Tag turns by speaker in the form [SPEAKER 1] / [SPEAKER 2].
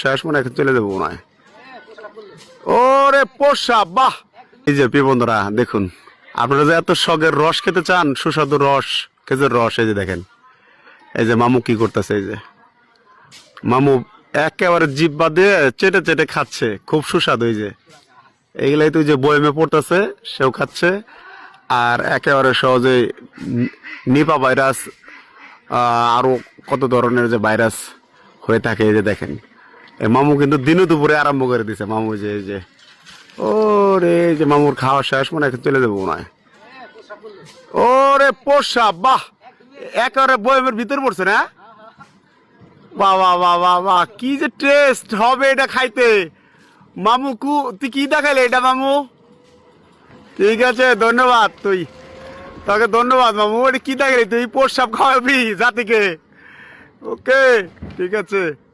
[SPEAKER 1] শেষ মনে এখন চলে যাব হয়। ওরে পোষা বাহ! এই যে প্রিয় বন্ধুরা দেখুন আপনারা যে এত শখের রস খেতে চান সুস্বাদু রস খেজুর রস এই যে দেখেন এই যে মামু কি করতেছে এই যে। মামু একেবারে জিব্বা দিয়ে চেটে চেটে খাচ্ছে খুব সুস্বাদু এই যে। এইগুলাই তো ওই যে বয়েমে পড়তেছে সেও খাচ্ছে আর একেবারে সহজে নিপা ভাইরাস আহ, আরও কত ধরনের যে ভাইরাস হয়ে থাকে এই যে দেখেন। মামু কিন্তু দিনে দুপুরে আরম্ভ করে দিছে। মামু যে যে ও রে যে মামুর খাওয়া শেষ, মনে চলে যাব মনে হয়। ওরে পোষা, বাহ! একেবারে বয়মের ভিতর পড়ছে না? বাহ বাহ বাহ কি যে টেস্ট হবে এটা খাইতে। মামু কু, তুই কি দেখাইলে এটা, মামু? ঠিক আছে, ধন্যবাদ তুই। তোকে ধন্যবাদ, মামু। এটা কি দেখাইলি তুই? প্রসাব খাওয়াবি জাতিকে। ওকে, ঠিক আছে।